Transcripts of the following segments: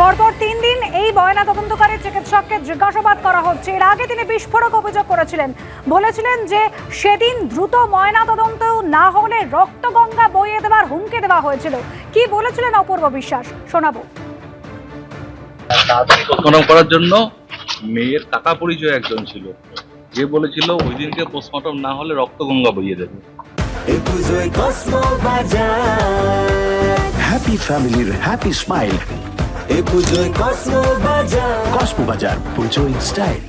পরপর তিন দিন এই ময়না তদন্তকারী চিকিৎসককে জিজ্ঞাসাবাদ করা হচ্ছে। এর আগে তিনি বিস্ফোরক অভিযোগ করেছিলেন। বলেছিলেন যে সেদিন দ্রুত ময়না তদন্ত না হলে রক্তগঙ্গা বইয়ে দেওয়ার হুমকি দেওয়া হয়েছিল। কি বলেছিলেন অপূর্ব বিশ্বাস? শোনাবো। পোস্টমর্টম করার জন্য মেয়ের কাকা পরিচয় একজন ছিল। যে বলেছিল ওই দিনকে পোস্টমর্টম না হলে রক্তগঙ্গা বইয়ে দেবে। হ্যাপি ফ্যামিলির হ্যাপি স্মাইল এই পুজোয় কসমো বাজার। কসমো বাজার পুজোয় স্টাইল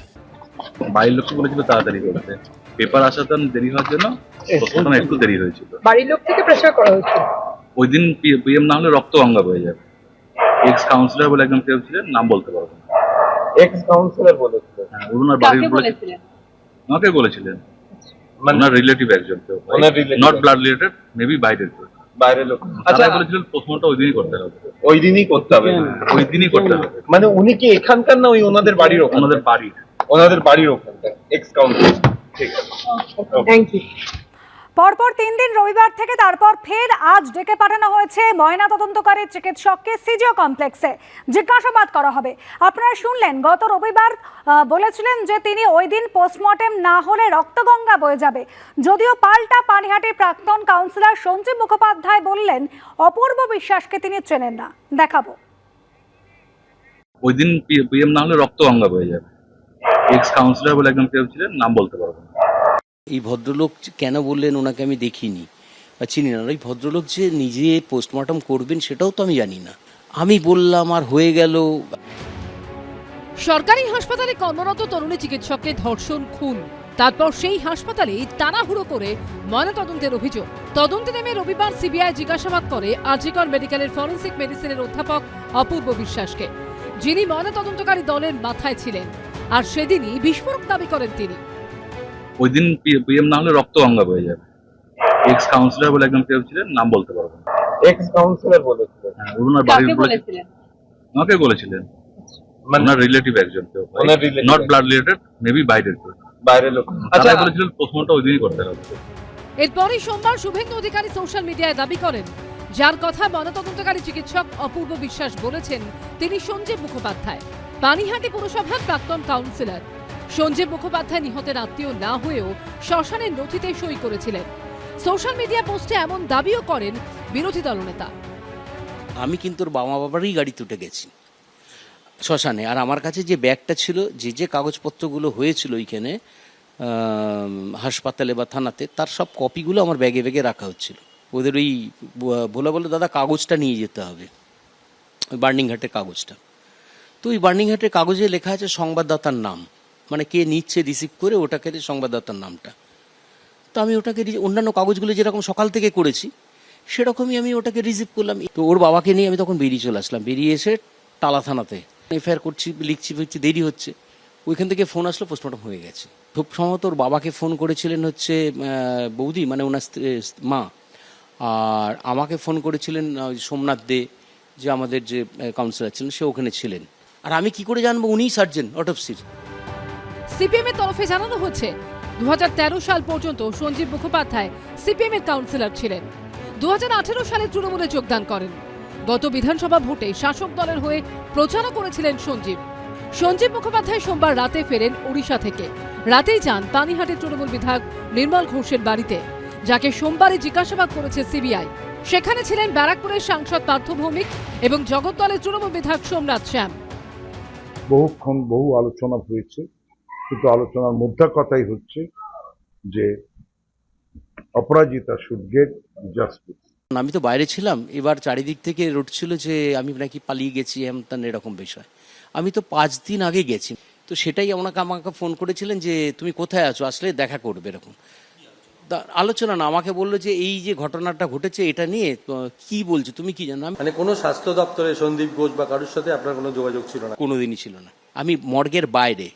বাড়ির লোককে বলেছিল তাড়াতাড়ি করতে পেপার আসাতে দেরি হওয়ার জন্য একটু দেরি হয়েছিল বাড়ির লোক থেকে প্রেশার করা হচ্ছে। ওই দিন পিএম না হলে রক্তগঙ্গা বয়ে যাবে। এক্স কাউন্সিলর বলে একজন কেউ ছিলেন নাম বলতে পারব না। এক্স কাউন্সিলর বলেছিল হ্যাঁ, ওনার বাড়ির বলেছিলেন? আমাকে বলেছিলেন। মানে ওনার রিলেটিভ একজন কেউ। নট ব্লাড রিলেটেড মেবি বাইরের কেউ বাইরের লোক। আচ্ছা বলেছিলেন প্রথমটা ওই দিনই করতে হবে। ওই দিনই করতে হবে। ওই দিনই করতে হবে। মানে উনি কি এখানকার না ওই ওনাদের বাড়ির ওখানে ওনাদের বাড়ির। ওনাদের বাড়ির ওখানকার এক্স কাউন্সিলর ঠিক আছে। থ্যাংক ইউ পরপর তিন দিন রবিবার থেকে তারপর ফের আজ ডেকে পাঠানো হয়েছে ময়না তদন্তকারী চিকিৎসককে সিজিও কমপ্লেক্সে। জিজ্ঞাসাবাদ করা হবে। আপনারা শুনলেন, গত রবিবার বলেছিলেন যে তিনি ওই দিন পোস্টমর্টেম না হলে রক্তগঙ্গা বয়ে যাবে। যদিও পাল্টা পানিহাটির প্রাক্তন কাউন্সিলর সঞ্জীব মুখোপাধ্যায় বললেন, অপূর্ব বিশ্বাসকে তিনি চেনেন না। দেখাবো। ওই দিন পিএম না হলে রক্তগঙ্গা বয়ে যাবে। এক্স কাউন্সিলর বলে একজন কেউ ছিলেন, নাম বলতে পারব না। এই ভদ্রলোক কেন বললেন ওনাকে আমি দেখিনি বা চিনি না? ওই ভদ্রলোক যে নিজে পোস্টমর্টম করবেন সেটাও তো আমি জানি না। আমি বললাম, আর হয়ে গেল। সরকারি হাসপাতালে কর্মরত তরুণী চিকিৎসককে ধর্ষণ, খুন। তারপর সেই হাসপাতালে তাড়াহুড়ো করে ময়নাতদন্তের অভিযোগ। তদন্তে নেমে রবিবার সিবিআই জিজ্ঞাসাবাদ করে আরজিকর মেডিকেলের ফরেন্সিক মেডিসিনের অধ্যাপক অপূর্ব বিশ্বাসকে, যিনি ময়নাতদন্তকারী দলের মাথায় ছিলেন। আর সেদিনই বিস্ফোরক দাবি করেন তিনি। ওই দিন পিএম না হলে রক্তগঙ্গা বয়ে যাবে। এক্স কাউন্সিলর বলে একজন কেউ ছিলেন নাম বলতে পারব না। এক্স কাউন্সিলর বলেছিল হ্যাঁ, ওনার বাড়ির বলেছিলেন? আমাকে বলেছিলেন। মানে ওনার রিলেটিভ একজন কেউ। নট ব্লাড রিলেটেড মেবি বাইরের কেউ। বাইরের লোক। আচ্ছা। বলেছিলেন পোস্টমর্টম ওই দিনই করতে হবে। এরপরই সোমবার শুভেন্দু অধিকারী সোশ্যাল মিডিয়ায় দাবি করেন যার কথা ময়নাতদন্তকারী চিকিৎসক অপূর্ব বিশ্বাস বলেছেন তিনি সঞ্জীব মুখোপাধ্যায়। পানিহাটি পুরসভার প্রাক্তন কাউন্সিলর সঞ্জীব মুখোপাধ্যায় নিহতের আত্মীয় না হয়েও শ্মশানের নথিতে সই করেছিলেন। সোশ্যাল মিডিয়া পোস্টে এমন দাবিও করেন বিরোধী দলনেতা। আমি কিন্তু ওর বাবা বাবারই গাড়িতে উঠে গেছি শ্মশানে। আর আমার কাছে যে ব্যাগটা ছিল, যে যে কাগজপত্রগুলো হয়েছিল ওইখানে হাসপাতালে বা থানাতে, তার সব কপিগুলো আমার ব্যাগে ব্যাগে রাখা হচ্ছিল। ওদের ওই বলে বলে, দাদা, কাগজটা নিয়ে যেতে হবে। ওই বার্নিংহাটের কাগজটা। তো ওই বার্নিংহাটের কাগজে লেখা আছে, সংবাদদাতার নাম। মানে কে নিচ্ছে রিসিভ করে, ওটাকে সংবাদদাতার নামটা। তো আমি ওটাকে অন্যান্য কাগজগুলো যেরকম সকাল থেকে করেছি, সেরকমই আমি ওটাকে রিসিভ করলাম। তো ওর বাবাকে নিয়ে আমি তখন বেরিয়ে চলে আসলাম। বেরিয়ে এসে টালা থানাতে এফআইআর করছি, লিখছি ফিরছি দেরি হচ্ছে। ওইখান থেকে ফোন আসলো পোস্টমর্টম হয়ে গেছে। খুব সম্ভবত ওর বাবাকে ফোন করেছিলেন হচ্ছে বৌদি মানে ওনার মা। আর আমাকে ফোন করেছিলেন সোমনাথ দে, যে আমাদের যে কাউন্সিলর ছিলেন, সে ওখানে ছিলেন। আর আমি কি করে জানব? উনিই সার্জেন অটোপসির সিপিএম এর তরফে জানানো হচ্ছে দু সাল পর্যন্ত সঞ্জীব মুখোপাধ্যায় সিপিএম এর কাউন্সিলর ছিলেন দু সালে তৃণমূলে যোগদান করেন। গত বিধানসভা ভোটে শাসক দলের হয়ে প্রচারও করেছিলেন সঞ্জীব। সঞ্জীব মুখোপাধ্যায় সোমবার রাতে ফেরেন ওড়িশা থেকে। রাতেই যান পানিহাটের তৃণমূল বিধায়ক নির্মল ঘোষের বাড়িতে, যাকে সোমবারে জিজ্ঞাসাবাদ করেছে সিবিআই। সেখানে ছিলেন ব্যারাকপুরের সাংসদ পার্থ ভৌমিক এবং জগদ্দলের তৃণমূল বিধায়ক সোমনাথ শ্যাম। বহুক্ষণ বহু আলোচনা হয়েছে। কিন্তু আলোচনার মধ্যে কথাই হচ্ছে যে অপরাজিতা শুড গেট জাস্টিস আমি তো বাইরে ছিলাম এবার চারিদিক থেকে রটছিল যে আমি নাকি পালিয়ে গেছি এমন এরকম বিষয়। আমি তো পাঁচ দিন আগে গেছি। তো সেটাই ওনাকে আমাকে ফোন করেছিলেন যে তুমি কোথায় আছো? আসলে দেখা করবে এরকম। তা আলোচনা না আমাকে বলল যে এই যে ঘটনাটা ঘটেছে এটা নিয়ে কি বলছো? তুমি কি জানো? মানে কোনো স্বাস্থ্য দপ্তরে সন্দীপ ঘোষ বা কারোর সাথে আপনার কোনো যোগাযোগ ছিল না? কোনোদিনই ছিল না। আমি মর্গের বাইরে।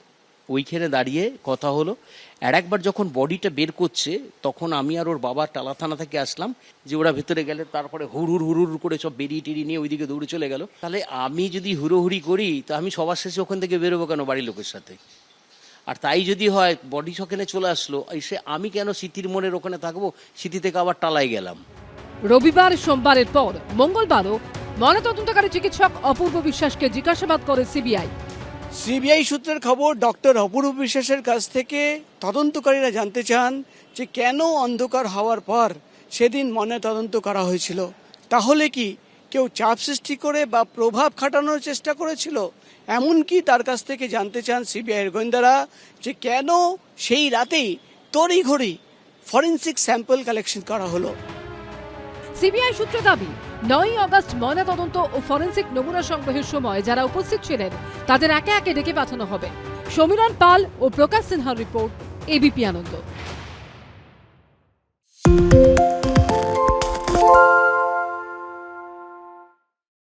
ওইখানে দাঁড়িয়ে কথা হলো। আর একবার যখন বডিটা বের করছে, তখন আমি আর ওর বাবা টালা থানা থেকে আসলাম যে ওরা ভেতরে গেলে তারপরে হুড় হুড় হুড় করে সব বেরিয়ে টেরিয়ে নিয়ে ওইদিকে দৌড়ে চলে গেল। তাহলে আমি যদি হুড়োহুড়ি করি, তো আমি সবার শেষে ওখান থেকে বেরোবো কেন বাড়ির লোকের সাথে? আর তাই যদি হয়, বডি সেখানে চলে আসলো, এসে আমি কেন স্মৃতির মনের ওখানে থাকব? স্মৃতি থেকে আবার টালায় গেলাম। রবিবার সোমবারের পর মঙ্গলবারও ময়নাতদন্তকারী চিকিৎসক অপূর্ব বিশ্বাসকে জিজ্ঞাসাবাদ করে সিবিআই। সিবিআই সূত্রের খবর, ডক্টর অপূর্ব বিশ্বাসের কাছ থেকে তদন্তকারীরা জানতে চান যে কেন অন্ধকার হওয়ার পর সেদিন মনে তদন্ত করা হয়েছিল। তাহলে কি কেউ চাপ সৃষ্টি করে বা প্রভাব খাটানোর চেষ্টা করেছিল? এমনকি তার কাছ থেকে জানতে চান সিবিআইয়ের গোয়েন্দারা যে কেন সেই রাতেই তড়িঘড়ি ফরেন্সিক স্যাম্পল কালেকশন করা হলো? সিবিআই সূত্রে দাবি নয়ই আগস্ট ময়নাতদন্ত ও ফরেন্সিক নমুনা সংগ্রহের সময় যারা উপস্থিত ছিলেন, তাদের একে একে ডেকে পাঠানো হবে। সমীরণ পাল ও প্রকাশ সিনহার রিপোর্ট এবিপি আনন্দ।